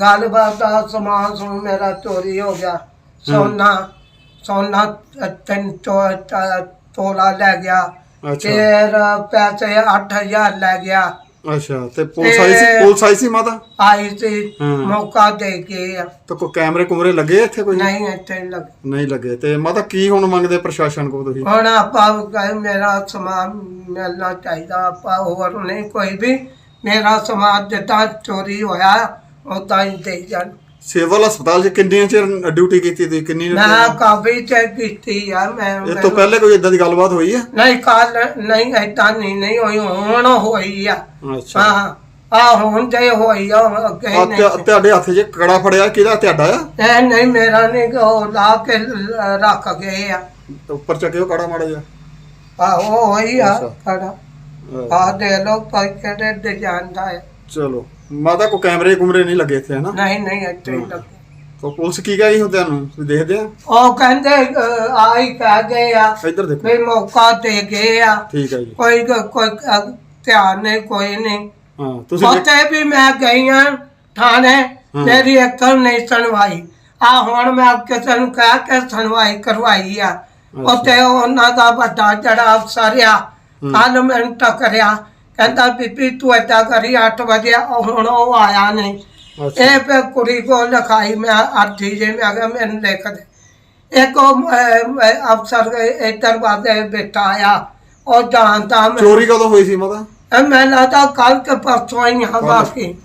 ਗੱਲਬਾਤ ਦਾ ਸਮਾਨ ਸਮੂਨ ਮੇਰਾ ਚੋਰੀ ਹੋ ਗਿਆ। ਸੋਨਾ ਸੋਨਾ ਤਿੰਨ ਤੋਲਾ ਲੈ ਗਿਆ। ਅੱਛਾ। ਫਿਰ ਪੈਸੇ 8000 ਲੈ ਗਿਆ। ਅੱਛਾ ਤੇ ਪੁਲਿਸ ਆਈ ਸੀ ਪੁਲਿਸ ਆਈ ਸੀ ਮਾਤਾ? ਆਈ ਸੀ ਹਾਂ। ਮੌਕਾ ਦੇ ਕੇ ਆ। ਤਾਂ ਕੋਈ ਕੈਮਰੇ ਕੁਮਰੇ ਲੱਗੇ ਆ ਇੱਥੇ ਕੋਈ? ਨਹੀਂ ਇੱਥੇ ਲੱਗ। ਨਹੀਂ ਲੱਗੇ। ਤੇ ਮਾਤਾ ਕੀ ਹੁਣ ਮੰਗਦੇ ਪ੍ਰਸ਼ਾਸਨ ਕੋਲ ਤੁਸੀਂ? ਹੁਣ ਆਪਾਂ ਕਹੇ ਮੇਰਾ ਸਮਾਨ ਮਿਲਣਾ ਚਾਹੀਦਾ। ਆਪਾਂ ਹੋਰ ਨਹੀਂ ਕੋਈ ਵੀ ਮੇਰਾ ਸਮਾਨ ਜਿੱਦਾਂ ਚੋਰੀ ਹੋਇਆ। ਉਦਾਂ ਹੀ ਦੇ ਜਾਣ। ਸਿਵਲ ਹਸਪਤਾਲ 'ਚ ਕਿੰਨੇ ਚਿਰ ਡਿਊਟੀ ਕੀਤੀ ਤੁਸੀਂ? ਕਿੰਨੀ ਮੈਂ ਕਾਫੀ ਚੈੱਕ ਕੀਤੀ ਆ ਮੈਂ ਇਹ ਤੋਂ ਪਹਿਲੇ ਕੋਈ ਇਦਾਂ ਦੀ ਗੱਲਬਾਤ ਹੋਈ ਹੈ ਨਹੀਂ ਕੱਲ ਨਹੀਂ ਏਦਾਂ ਨਹੀਂ ਨਹੀਂ ਹੋਈ ਹੁਣ ਹੋਈ ਆ। ਅੱਛਾ। ਹਾਂ ਆ ਹੁਣ ਜੇ ਹੋਈ ਆ ਅੱਗੇ ਆ ਨਹੀਂ ਤੇ- ਤੁਹਾਡੇ ਹੱਥ 'ਚ ਕੜਾ ਫੜਿਆ ਕਿਹਦਾ ਤੁਹਾਡਾ ਆ? ਇਹ ਨਹੀਂ ਮੇਰਾ ਨਹੀਂ ਉਹ ਲਾ ਕੇ ਰੱਖ ਗਏ ਆ। ਉੱਪਰ ਚੱਕਿਓ ਕੜਾ ਮਾੜਾ ਜਿਹਾ। ਆਹੋ ਹੋਈ ਆ ਅਹ, ਆ ਦੇ ਲੋ ਪਰ ਕਿਹੜੇ ਡਿਜ਼ਾਈਨ ਦਾ ਹੈ ਚਲੋ ਮਾਤਾ ਕੋ ਕੈਮਰੇ ਕੁਮਰੇ ਨਹੀਂ ਲੱਗੇ ਇੱਥੇ ਹਨਾ? ਨਹੀਂ ਨਹੀਂ ਇੱਥੇ ਹੀ ਲੱਗੇ। ਤਾਂ ਪੁਲਿਸ ਕੀ ਕਹੀ ਹੋ ਤੁਹਾਨੂੰ ਤੁਸੀਂ ਦੇਖਦੇ ਆ? ਉਹ ਕਹਿੰਦੇ ਅਹ, ਆ ਹੀ ਕਹਿ ਗਏ ਆ ਇੱਧਰ ਦੇਖੋ। ਵੀ ਮੌਕਾ ਦੇ ਗਏ ਆ। ਠੀਕ ਹੈ ਜੀ। ਕੋਈ ਕੋਈ ਅਹ, ਧਿਆਨ ਨਹੀਂ ਕੋਈ ਨਹੀਂ। ਹਾਂ ਤੁਸੀਂ ਦੇਖ- ਉੱਥੇ ਵੀ ਮੈਂ ਗਈ ਆ ਥਾਣੇ ਹਾਂ। ਮੇਰੀ ਇੱਕ ਨਹੀਂ ਸੁਣਵਾਈ। ਆ ਹੁਣ ਮੈਂ ਕਿਸੇ ਨੂੰ ਕਹਿ ਕੇ ਸੁਣਵਾਈ ਕਰਵਾਈ ਆ। ਉੱਥੇ ਉਹਨਾਂ ਦਾ ਵੱਡਾ ਜਿਹੜਾ ਅਫਸਰ ਆ ਕੱਲ ਮੈਨੂੰ ਟਕਰਿਆ। ਕਹਿੰਦਾ ਬੀਬੀ ਤੂੰ ਏਦਾਂ ਕਰੀ 8 ਵਜੇ ਉਹ ਹੁਣ ਉਹ ਆਇਆ ਨਹੀਂ। ਇਹ ਫਿਰ ਕੁੜੀ ਕੋ ਲਿਖਾਈ ਮੈਂ ਅਰਜੀ ਜੇ ਮੈਂ ਕਿਹਾ ਮੈਨੂੰ ਲਿਖ ਦੇ। ਇੱਕ ਉਹ ਅਹ, ਅਫਸਰ ਇੱਧਰ ਵਾਦੇ ਬੇਟਾ ਆ ਉਹ ਜਾਣਦਾ ਮੈਂ ਚੋਰੀ ਕਦੋਂ ਹੋਈ ਸੀ ਮਾਤਾ? ਇਹ ਮੈਂ ਲੱਗਦਾ ਕੱਲ ਕੇ ਪਰਸੋਂ ਹੀ ਹਾਂ ਬਾਕੀ।